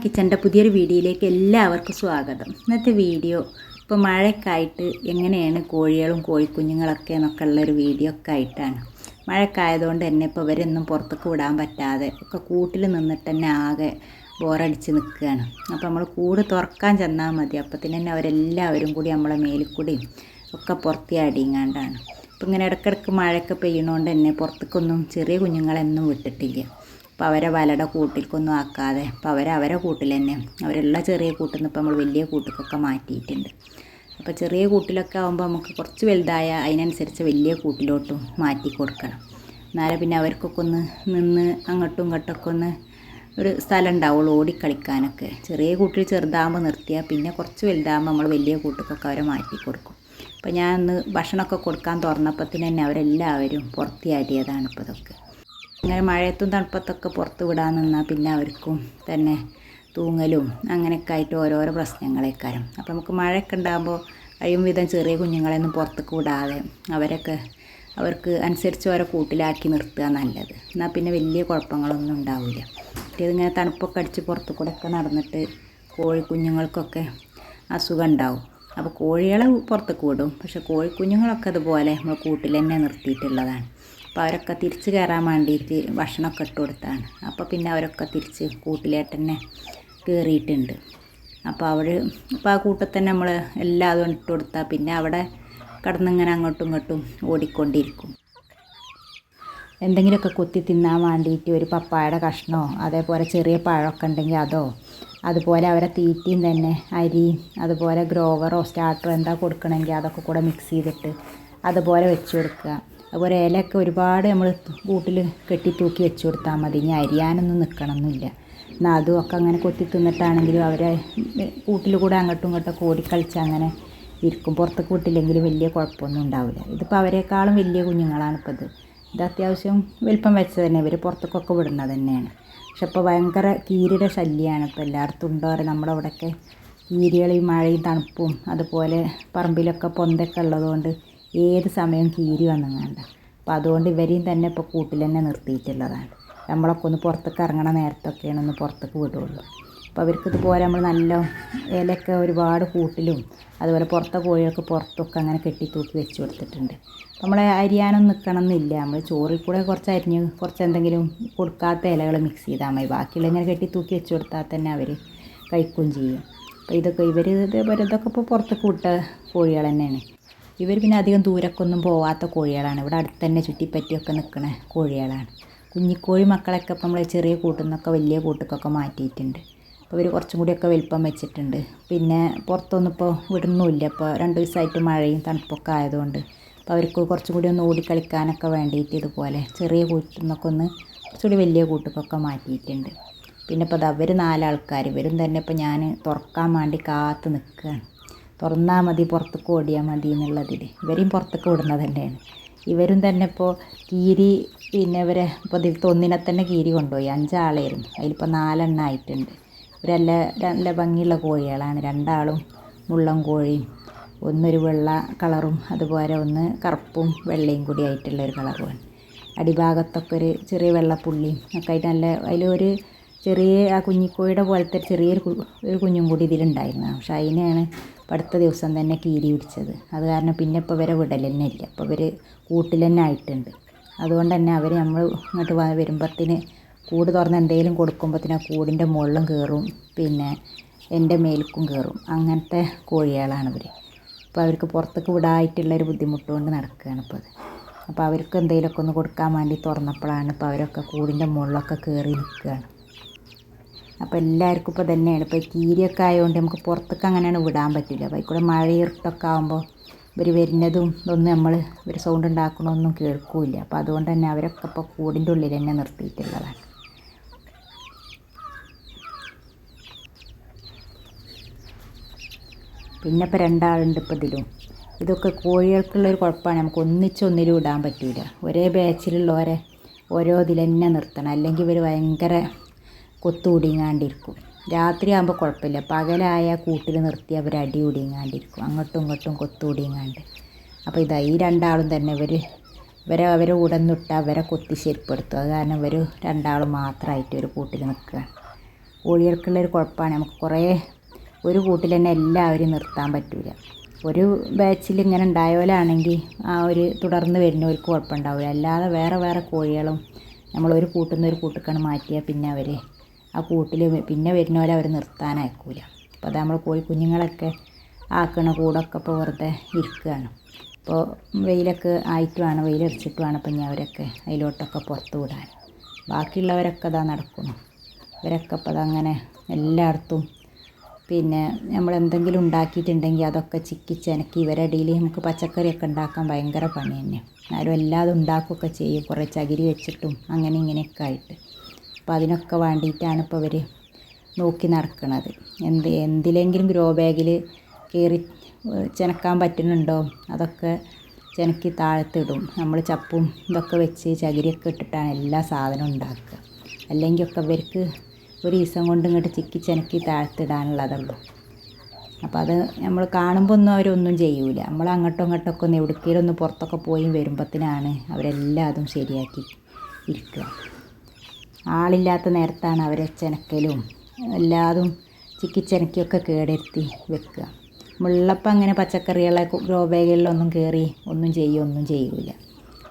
കിച്ചന്റെ പുതിയൊരു വീഡിയോയിലേക്ക് എല്ലാവർക്കും സ്വാഗതം. ഇന്നത്തെ വീഡിയോ ഇപ്പോൾ മഴക്കായിട്ട് എങ്ങനെയാണ് കോഴികളും കോഴിക്കുഞ്ഞുങ്ങളൊക്കെ എന്നൊക്കെ ഉള്ളൊരു വീഡിയോ ഒക്കെ ആയിട്ടാണ്. മഴക്കായതുകൊണ്ട് തന്നെ ഇപ്പോൾ ഇവരൊന്നും പുറത്തേക്ക് വിടാൻ പറ്റാതെ ഒക്കെ കൂട്ടിൽ നിന്നിട്ട് തന്നെ ആകെ ബോറടിച്ച് നിൽക്കുകയാണ്. അപ്പോൾ നമ്മൾ കൂട് തുറക്കാൻ ചെന്നാൽ മതി. അപ്പത്തിന് തന്നെ അവരെല്ലാവരും കൂടി നമ്മളെ മേലിക്കൂടിയും ഒക്കെ പുറത്തി അടിയങ്ങാണ്ടാണ് അപ്പോൾ ഇങ്ങനെ ഇടയ്ക്കിടയ്ക്ക് മഴയൊക്കെ പെയ്യണോണ്ട് തന്നെ പുറത്തേക്കൊന്നും ചെറിയ കുഞ്ഞുങ്ങളെന്നും വിട്ടിട്ടില്ല. അപ്പോൾ അവരെ വലയുടെ കൂട്ടിൽക്കൊന്നും ആക്കാതെ അപ്പോൾ അവരെ അവരെ കൂട്ടിൽ തന്നെ അവരുള്ള ചെറിയ കൂട്ടിൽ നിന്ന് ഇപ്പോൾ നമ്മൾ വലിയ കൂട്ടിക്കൊക്കെ മാറ്റിയിട്ടുണ്ട്. അപ്പോൾ ചെറിയ കൂട്ടിലൊക്കെ ആകുമ്പോൾ നമുക്ക് കുറച്ച് വലുതായ അതിനനുസരിച്ച് വലിയ കൂട്ടിലോട്ടും മാറ്റി കൊടുക്കണം. എന്നാലേ പിന്നെ അവർക്കൊക്കെ ഒന്ന് നിന്ന് അങ്ങോട്ടും ഇങ്ങോട്ടൊക്കെ ഒന്ന് ഒരു സ്ഥലം ഉണ്ടാവുള്ളൂ ഓടിക്കളിക്കാനൊക്കെ. ചെറിയ കൂട്ടിൽ ചെറുതാകുമ്പോൾ നിർത്തിയാൽ പിന്നെ കുറച്ച് വലുതാകുമ്പോൾ നമ്മൾ വലിയ കൂട്ടിക്കൊക്കെ അവരെ മാറ്റി കൊടുക്കും. അപ്പോൾ ഞാൻ ഒന്ന് ഭക്ഷണമൊക്കെ കൊടുക്കാൻ തുറന്നപ്പത്തിന് തന്നെ അവരെല്ലാവരും പുറത്തിയാടിയതാണ് ഇപ്പോൾ ഇതൊക്കെ അങ്ങനെ മഴയത്തും തണുപ്പത്തൊക്കെ പുറത്ത് വിടാൻ നിന്നാൽ പിന്നെ അവർക്കും തന്നെ തൂങ്ങലും അങ്ങനെയൊക്കെ ആയിട്ട് ഓരോരോ പ്രശ്നങ്ങളേക്കാരും. അപ്പോൾ നമുക്ക് മഴയൊക്കെ ഉണ്ടാകുമ്പോൾ കഴിയും വിധം ചെറിയ കുഞ്ഞുങ്ങളെയൊന്നും പുറത്തേക്ക് വിടാതെ അവരൊക്കെ അവർക്ക് അനുസരിച്ച് ഓരോ കൂട്ടിലാക്കി നിർത്തുക നല്ലത്. എന്നാൽ പിന്നെ വലിയ കുഴപ്പങ്ങളൊന്നും ഉണ്ടാവില്ല ഇതിങ്ങനെ തണുപ്പൊക്കെ അടിച്ച് പുറത്ത് കൂടെ ഒക്കെ നടന്നിട്ട് കോഴി കുഞ്ഞുങ്ങൾക്കൊക്കെ അസുഖം ഉണ്ടാവും. അപ്പോൾ കോഴികളെ പുറത്തേക്ക് വിടും. പക്ഷെ കോഴിക്കുഞ്ഞുങ്ങളൊക്കെ അതുപോലെ നമ്മൾ കൂട്ടിൽ തന്നെ നിർത്തിയിട്ടുള്ളതാണ്. അപ്പോൾ അവരൊക്കെ തിരിച്ച് കയറാൻ വേണ്ടിയിട്ട് ഭക്ഷണമൊക്കെ ഇട്ട് കൊടുത്താണ്. അപ്പോൾ പിന്നെ അവരൊക്കെ തിരിച്ച് കൂട്ടിലേട്ട് തന്നെ കയറിയിട്ടുണ്ട്. അപ്പോൾ അവർ അപ്പോൾ ആ കൂട്ടത്തിൽ തന്നെ നമ്മൾ എല്ലാതും ഇട്ട് കൊടുത്താൽ പിന്നെ അവിടെ കിടന്നിങ്ങനെ അങ്ങോട്ടും ഇങ്ങോട്ടും ഓടിക്കൊണ്ടിരിക്കും. എന്തെങ്കിലുമൊക്കെ കുത്തി തിന്നാൻ വേണ്ടിയിട്ട് ഒരു പപ്പായയുടെ കഷ്ണമോ അതേപോലെ ചെറിയ പഴമൊക്കെ ഉണ്ടെങ്കിൽ അതോ അതുപോലെ അവരെ തീറ്റയും തന്നെ അരി അതുപോലെ ഗ്രോവറോ സ്റ്റാർട്ടറോ എന്താ കൊടുക്കണമെങ്കിൽ അതൊക്കെ കൂടെ മിക്സ് ചെയ്തിട്ട് അതുപോലെ വെച്ച് കൊടുക്കുക. അതുപോലെ ഇലയൊക്കെ ഒരുപാട് നമ്മൾ കൂട്ടിൽ കെട്ടി തൂക്കി വെച്ച് കൊടുത്താൽ മതി. ഇനി അരിയാനൊന്നും നിൽക്കണമെന്നില്ല എന്നാൽ അതും ഒക്കെ അങ്ങനെ കൊത്തി തിന്നിട്ടാണെങ്കിലും അവരെ കൂട്ടിൽ കൂടെ അങ്ങോട്ടും ഇങ്ങോട്ടും ഓടിക്കളിച്ച് അങ്ങനെ ഇരിക്കും. പുറത്തേക്ക് വിട്ടില്ലെങ്കിൽ വലിയ കുഴപ്പമൊന്നും ഉണ്ടാവില്ല. ഇതിപ്പോൾ അവരെക്കാളും വലിയ കുഞ്ഞുങ്ങളാണ് ഇപ്പോൾ ഇത്. ഇത് അത്യാവശ്യം വലിപ്പം വെച്ചത് തന്നെ ഇവർ പുറത്തേക്കൊക്കെ വിടുന്നത് തന്നെയാണ്. പക്ഷെ ഇപ്പോൾ ഭയങ്കര കീരിയുടെ ശല്യമാണ് ഇപ്പോൾ എല്ലായിടത്തും ഉണ്ടോ പറയുക നമ്മുടെ അവിടെയൊക്കെ കീരികൾ ഈ മഴയും തണുപ്പും അതുപോലെ പറമ്പിലൊക്കെ പൊന്തൊക്കെ ഉള്ളതുകൊണ്ട് ഏത് സമയം കീരി വന്നങ്ങാണ്ട. അപ്പോൾ അതുകൊണ്ട് ഇവരെയും തന്നെ ഇപ്പോൾ കൂട്ടിൽ തന്നെ നിർത്തിയിട്ടുള്ളതാണ്. നമ്മളൊക്കെ ഒന്ന് പുറത്തേക്ക് ഇറങ്ങണ നേരത്തൊക്കെയാണ് ഒന്ന് പുറത്തേക്ക് വിടുള്ളൂ. അപ്പോൾ അവർക്ക് ഇതുപോലെ നമ്മൾ നല്ല ഇലയൊക്കെ ഒരുപാട് കൂട്ടിലും അതുപോലെ പുറത്തെ കോഴികൾക്ക് പുറത്തൊക്കെ അങ്ങനെ കെട്ടി തൂക്കി വെച്ച് കൊടുത്തിട്ടുണ്ട്. നമ്മൾ അരിയാനൊന്നും നിൽക്കണം എന്നില്ല നമ്മൾ ചോറിൽ കൂടെ കുറച്ച് അരിഞ്ഞ് കുറച്ച് എന്തെങ്കിലും കൊടുക്കാത്ത ഇലകൾ മിക്സ് ചെയ്താൽ മതി. ബാക്കിയുള്ള ഇങ്ങനെ കെട്ടി തൂക്കി വെച്ച് കൊടുത്താൽ തന്നെ അവർ കഴിക്കുകയും ചെയ്യും. അപ്പോൾ ഇതൊക്കെ ഇവർ ഇതേപോലെ ഇതൊക്കെ ഇപ്പോൾ പുറത്തേക്ക് വിട്ട കോഴികൾ തന്നെയാണ്. ഇവർ പിന്നെ അധികം ദൂരക്കൊന്നും പോവാത്ത കോഴികളാണ്. ഇവിടെ അടുത്ത് തന്നെ ചുറ്റിപ്പറ്റിയൊക്കെ നിൽക്കുന്ന കോഴികളാണ്. കുഞ്ഞിക്കോഴി മക്കളൊക്കെ ഇപ്പം നമ്മൾ ചെറിയ കൂട്ടിൽ നിന്നൊക്കെ വലിയ കൂട്ടുക്കൊക്കെ മാറ്റിയിട്ടുണ്ട്. അപ്പോൾ ഇവർ കുറച്ചും കൂടിയൊക്കെ വലിപ്പം വെച്ചിട്ടുണ്ട്. പിന്നെ പുറത്തൊന്നും ഇപ്പോൾ വിടുന്നുമില്ല ഇപ്പോൾ രണ്ട് ദിവസമായിട്ട് മഴയും തണുപ്പൊക്കെ ആയതുകൊണ്ട് അപ്പോൾ അവർക്ക് കുറച്ചും കൂടി ഒന്ന് ഓടിക്കളിക്കാനൊക്കെ വേണ്ടിയിട്ട് ഇതുപോലെ ചെറിയ കൂട്ടിൽ നിന്നൊക്കെ ഒന്ന് കുറച്ചുകൂടി വലിയ കൂട്ടുക്കൊക്കെ മാറ്റിയിട്ടുണ്ട്. പിന്നെ ഇപ്പോൾ അവർ നാലാൾക്കാർ ഇവരും തന്നെ ഇപ്പോൾ ഞാൻ തുറക്കാൻ വേണ്ടി കാത്ത് നിൽക്കുകയാണ്. തുറന്നാൽ മതി പുറത്തേക്ക് ഓടിയാൽ മതി എന്നുള്ളതിൽ ഇവരെയും പുറത്തേക്ക് വിടുന്നത് തന്നെയാണ്. ഇവരും തന്നെ ഇപ്പോൾ കീരി പിന്നെ ഇവരെ ഇപ്പോൾ ഇതിലത്തെ ഒന്നിനെ തന്നെ കീരി കൊണ്ടുപോയി. അഞ്ചാളായിരുന്നു. അതിലിപ്പോൾ നാലെണ്ണം ആയിട്ടുണ്ട്. ഇവരല്ല നല്ല ഭംഗിയുള്ള കോഴികളാണ്. രണ്ടാളും മുള്ളം കോഴിയും ഒന്നൊരു വെള്ള കളറും അതുപോലെ ഒന്ന് കറുപ്പും വെള്ളയും കൂടി ആയിട്ടുള്ള ഒരു കളറുമാണ്. അടിഭാഗത്തൊക്കെ ഒരു ചെറിയ വെള്ളപ്പുള്ളിയും ഒക്കെ ആയിട്ട് നല്ല അതിലൊരു ചെറിയ ആ കുഞ്ഞിക്കോഴിയുടെ പോലത്തെ ചെറിയൊരു ഒരു കുഞ്ഞും കൂടി ഇതിലുണ്ടായിരുന്നു. പക്ഷെ അതിനെയാണ് അടുത്ത ദിവസം തന്നെ കീരി പിടിച്ചത്. അത് കാരണം പിന്നെ ഇപ്പോൾ ഇവരെ വിടൽ തന്നെ ഇല്ല. അപ്പോൾ ഇവർ കൂട്ടിൽ തന്നെ ആയിട്ടുണ്ട്. അതുകൊണ്ട് തന്നെ അവർ നമ്മൾ ഇങ്ങോട്ട് വരുമ്പോഴത്തേന് കൂട് തുറന്ന് എന്തെങ്കിലും കൊടുക്കുമ്പോഴത്തേന് കൂടിന്റെ മുകളിലും കയറും പിന്നെ എന്റെ മേൽക്കും കയറും അങ്ങനത്തെ കോഴികളാണ് ഇവർ അപ്പോൾ അവർക്ക് പുറത്തേക്ക് വിടായിട്ടുള്ള ഒരു ബുദ്ധിമുട്ട് കൊണ്ട് നടക്കുകയാണ് ഇപ്പോൾ അത്. അപ്പോൾ അവർക്ക് എന്തെങ്കിലുമൊക്കെ ഒന്ന് കൊടുക്കാൻ വേണ്ടി തുറന്നപ്പോഴാണ് ഇപ്പോൾ അവരൊക്കെ കൂടിന്റെ മുകളിലൊക്കെ കയറി നിൽക്കുകയാണ്. അപ്പോൾ എല്ലാവർക്കും ഇപ്പോൾ തന്നെയാണ്. ഇപ്പോൾ കീരിയൊക്കെ ആയതുകൊണ്ട് നമുക്ക് പുറത്തേക്ക് അങ്ങനെയാണ് വിടാൻ പറ്റില്ല. അപ്പോൾ കൂടെ മഴ ഇരുട്ടൊക്കെ ആകുമ്പോൾ ഇവർ വരുന്നതും ഇതൊന്നും നമ്മൾ ഇവർ സൗണ്ട് ഉണ്ടാക്കണമൊന്നും കേൾക്കില്ല. അപ്പോൾ അതുകൊണ്ട് തന്നെ അവരൊക്കെ ഇപ്പോൾ കൂടിന്റെ ഉള്ളിൽ തന്നെ നിർത്തിയിട്ടുള്ളതാണ്. പിന്നെ ഇപ്പോൾ രണ്ടാളുണ്ട് ഇപ്പോൾ ഇതിലും. ഇതൊക്കെ കോഴികൾക്കുള്ളൊരു കുഴപ്പമാണ് നമുക്ക് ഒന്നിച്ചൊന്നിലും ഇടാൻ പറ്റില്ല ഒരേ ബാച്ചിലുള്ളവരെ ഓരോ ഇതിൽ തന്നെ നിർത്തണം. അല്ലെങ്കിൽ ഇവർ ഭയങ്കര കൊത്തുകൂടിങ്ങാണ്ടിരിക്കും രാത്രിയാകുമ്പോൾ കുഴപ്പമില്ല. പകലായ കൂട്ടിൽ നിർത്തി അവർ അടി കൂടിങ്ങാണ്ടിരിക്കും അങ്ങോട്ടും ഇങ്ങോട്ടും കൊത്തുകൂടിങ്ങാണ്ട് അപ്പോൾ ഇതാ ഈ രണ്ടാളും തന്നെ ഇവർ ഇവരെ അവരെ ഉടന്നിട്ട് അവരെ കൊത്തി ശരിപ്പെടുത്തും. അത് കാരണം ഇവർ രണ്ടാളും മാത്രമായിട്ട് ഒരു കൂട്ടിൽ നിൽക്കുകയാണ്. കോഴികൾക്കുള്ളൊരു കുഴപ്പമാണ്. നമുക്ക് കുറേ ഒരു കൂട്ടിൽ തന്നെ എല്ലാവരും നിർത്താൻ പറ്റില്ല ഒരു ബാച്ചിൽ ഇങ്ങനെ ഉണ്ടായോലാണെങ്കിൽ ആ ഒരു തുടർന്ന് വരുന്നവർക്ക് കുഴപ്പമുണ്ടാവില്ല. അല്ലാതെ വേറെ വേറെ കോഴികളും നമ്മൾ ഒരു കൂട്ടിൽ നിന്ന് ഒരു കൂട്ടിക്കാണ് മാറ്റിയാൽ പിന്നെ അവർ ആ കൂട്ടിൽ പിന്നെ വരുന്ന പോലെ അവർ നിർത്താനായിക്കൂല. അപ്പോൾ അത് നമ്മൾ കോഴി കുഞ്ഞുങ്ങളൊക്കെ ആക്കണ കൂടൊക്കെ ഇപ്പോൾ വെറുതെ ഇരിക്കുകയാണ് ഇപ്പോൾ വെയിലൊക്കെ ആയിട്ട് വേണം വെയിലടിച്ചിട്ട് വേണം ഇപ്പം ഞാൻ അവരൊക്കെ അതിലോട്ടൊക്കെ പുറത്ത് വിടാൻ. ബാക്കിയുള്ളവരൊക്കെ ഇതാ നടക്കുന്നു. ഇവരൊക്കെ ഇപ്പോൾ അതങ്ങനെ എല്ലായിടത്തും പിന്നെ നമ്മൾ എന്തെങ്കിലും ഉണ്ടാക്കിയിട്ടുണ്ടെങ്കിൽ അതൊക്കെ ചിക്കിച്ചനക്കി ഇവരുടെ ഇടയിൽ നമുക്ക് പച്ചക്കറിയൊക്കെ ഉണ്ടാക്കാൻ ഭയങ്കര പണി തന്നെ. ആരും എല്ലാതും ഉണ്ടാക്കുകയൊക്കെ ചെയ്യും. കുറേ ചകിരി വെച്ചിട്ടും അങ്ങനെ ഇങ്ങനെയൊക്കെ ആയിട്ട്. അപ്പോൾ അതിനൊക്കെ വേണ്ടിയിട്ടാണ് ഇപ്പോൾ ഇവർ നോക്കി നടക്കുന്നത് എന്ത് എന്തിലെങ്കിലും ഗ്രോ ബാഗിൽ കയറി ചെനക്കാൻ പറ്റുന്നുണ്ടോ? അതൊക്കെ ചെനക്കി താഴത്തിടും. നമ്മൾ ചപ്പും ഇതൊക്കെ വെച്ച് ചകിരിയൊക്കെ ഇട്ടിട്ടാണ് എല്ലാ സാധനവും ഉണ്ടാക്കുക. അല്ലെങ്കിൽ ഒക്കെ ഇവർക്ക് ഒരു ദിവസം കൊണ്ട് ഇങ്ങോട്ട് ചിക്കി ചെനക്കി താഴ്ത്തിടാനുള്ളതുള്ളൂ. അപ്പോൾ അത് നമ്മൾ കാണുമ്പോൾ ഒന്നും അവരൊന്നും ചെയ്യൂല. നമ്മൾ അങ്ങോട്ടും ഇങ്ങോട്ടൊക്കെ ഒന്ന് എവിടേക്കെങ്കിലും പുറത്തൊക്കെ പോയി വരുമ്പത്തിനാണ് അവരെല്ലാതും ശരിയാക്കി ഇരിക്കുക. ആളില്ലാത്ത നേരത്താണ് അവരെ ചെനക്കലും എല്ലാതും ചിക്കിച്ചെനക്കിയൊക്കെ കേടെടുത്തി വെക്കുക. മുള്ളപ്പം അങ്ങനെ പച്ചക്കറികളെ ഗ്രോ ബാഗുകളിലൊന്നും കയറി ഒന്നും ചെയ്യും ഒന്നും ചെയ്യൂല.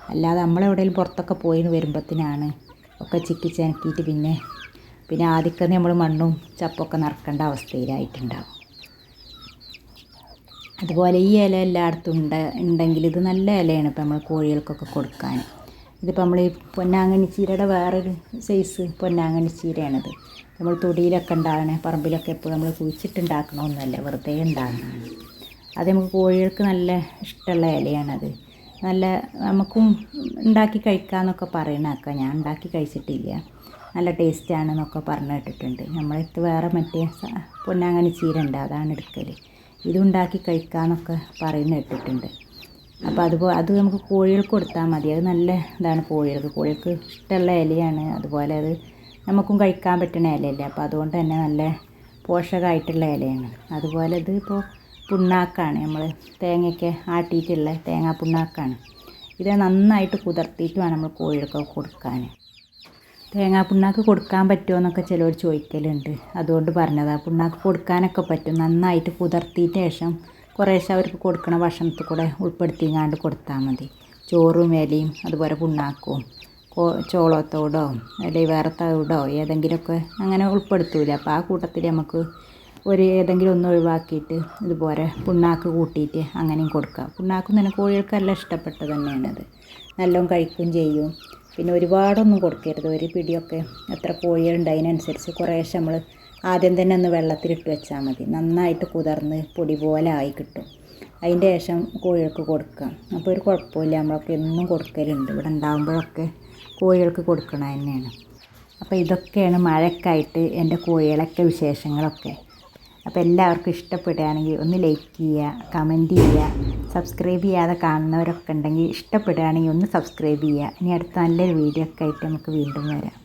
അല്ലാതെ നമ്മളെവിടെയും പുറത്തൊക്കെ പോയി വരുമ്പത്തിനാണ് ഒക്കെ ചിക്കിച്ചെനക്കിയിട്ട് പിന്നെ പിന്നെ ആദ്യമൊക്കെ നമ്മൾ മണ്ണും ചപ്പൊക്കെ നിറക്കേണ്ട അവസ്ഥയിലായിട്ടുണ്ടാവും. അതുപോലെ ഈ ഇല എല്ലായിടത്തും ഉണ്ട് ഉണ്ടെങ്കിൽ ഇത് നല്ല ഇലയാണ് ഇപ്പം നമ്മൾ കോഴികൾക്കൊക്കെ കൊടുക്കാൻ. ഇതിപ്പോൾ നമ്മൾ ഈ പൊന്നാങ്കണ്ണി ചീരയുടെ വേറൊരു സൈസ് പൊന്നാങ്കണ്ണി ചീരയാണിത്. നമ്മൾ തൊടിയിലൊക്കെ ഉണ്ടാകണേ പറമ്പിലൊക്കെ എപ്പോഴും നമ്മൾ കുഴിച്ചിട്ടുണ്ടാക്കണമൊന്നുമല്ല വെറുതെ ഉണ്ടാകുന്നതാണ് അത് നമുക്ക് കോഴികൾക്ക് നല്ല ഇഷ്ടമുള്ള ഇലയാണത്. നല്ല നമുക്കും ഉണ്ടാക്കി കഴിക്കാമെന്നൊക്കെ പറയണേക്കാം ഞാൻ ഉണ്ടാക്കി കഴിച്ചിട്ടില്ല. നല്ല ടേസ്റ്റാണെന്നൊക്കെ പറഞ്ഞു കേട്ടിട്ടുണ്ട്. നമ്മളിത് വേറെ മറ്റേ പൊന്നാങ്കണ്ണി ചീര ഉണ്ട് അതാണ് എടുക്കൽ ഇതുണ്ടാക്കി കഴിക്കാമെന്നൊക്കെ പറയുന്ന കേട്ടിട്ടുണ്ട്. അപ്പോൾ അതുപോലെ അത് നമുക്ക് കോഴികൾക്ക് കൊടുത്താൽ മതി. അത് നല്ല ഇതാണ് കോഴികൾക്ക്. കോഴികൾക്ക് ഇഷ്ടമുള്ള ഇലയാണ്. അതുപോലെ അത് നമുക്കും കഴിക്കാൻ പറ്റുന്ന ഇലയല്ലേ. അപ്പോൾ അതുകൊണ്ട് തന്നെ നല്ല പോഷകമായിട്ടുള്ള ഇലയാണ്. അതുപോലെ ഇത് ഇപ്പോൾ പുണ്ണാക്കാണ്. നമ്മൾ തേങ്ങയൊക്കെ ആട്ടിയിട്ടുള്ള തേങ്ങാ പുണ്ണാക്കാണ്. ഇത് നന്നായിട്ട് കുതിർത്തിയിട്ട് വേണം നമ്മൾ കോഴികൾക്ക് കൊടുക്കാൻ തേങ്ങാ പുണ്ണാക്ക് കൊടുക്കാൻ പറ്റുമോ എന്നൊക്കെ ചിലർ ചോദിക്കലുണ്ട്. അതുകൊണ്ട് പറഞ്ഞതാണ് പുണ്ണാക്ക് കൊടുക്കാനൊക്കെ പറ്റും. നന്നായിട്ട് കുതിർത്തിയിട്ട് ശേഷം കുറേശ്ശെ അവർക്ക് കൊടുക്കണ ഭക്ഷണത്തിൽ കൂടെ ഉൾപ്പെടുത്തിങ്ങാണ്ട് കൊടുത്താൽ മതി. ചോറും ഇലയും അതുപോലെ പുണ്ണാക്കും കോ ചോളത്തോടോ അല്ലെങ്കിൽ വേറെ തവിടോ ഏതെങ്കിലുമൊക്കെ അങ്ങനെ ഉൾപ്പെടുത്തൂല. അപ്പോൾ ആ കൂട്ടത്തിൽ നമുക്ക് ഒരു ഏതെങ്കിലും ഒന്ന് ഒഴിവാക്കിയിട്ട് ഇതുപോലെ പുണ്ണാക്ക് കൂട്ടിയിട്ട് അങ്ങനെയും കൊടുക്കുക പുണ്ണാക്കും തന്നെ കോഴികൾക്ക് നല്ല ഇഷ്ടപ്പെട്ടത് തന്നെയാണത് നല്ലോണം കഴിക്കുകയും ചെയ്യും. പിന്നെ ഒരുപാടൊന്നും കൊടുക്കരുത്. ഒരു പിടിയൊക്കെ എത്ര കോഴികളുണ്ട് അതിനനുസരിച്ച് കുറേശ്ശെ നമ്മൾ ആദ്യം തന്നെ ഒന്ന് വെള്ളത്തിലിട്ട് വെച്ചാൽ മതി. നന്നായിട്ട് കുതിർന്ന് പൊടി പോലെ ആയി കിട്ടും. അതിന്റെ ശേഷം കോഴികൾക്ക് കൊടുക്കാം. അപ്പോൾ ഒരു കുഴപ്പമില്ല. നമ്മളൊക്കെ എന്നും കൊടുക്കലുണ്ട്. ഇവിടെ ഉണ്ടാകുമ്പോഴൊക്കെ കോഴികൾക്ക് കൊടുക്കണം തന്നെയാണ്. അപ്പോൾ ഇതൊക്കെയാണ് മഴക്കായിട്ട് എന്റെ കോഴികളൊക്കെ വിശേഷങ്ങളൊക്കെ. അപ്പോൾ എല്ലാവർക്കും ഇഷ്ടപ്പെടുകയാണെങ്കിൽ ഒന്ന് ലൈക്ക് ചെയ്യുക കമന്റ് ചെയ്യുക സബ്സ്ക്രൈബ് ചെയ്യാതെ കാണുന്നവരൊക്കെ ഉണ്ടെങ്കിൽ ഇഷ്ടപ്പെടുകയാണെങ്കിൽ ഒന്ന് സബ്സ്ക്രൈബ് ചെയ്യുക. ഇനി അടുത്ത നല്ലൊരു വീഡിയോ ഒക്കെ ആയിട്ട് നമുക്ക് വീണ്ടും വരാം.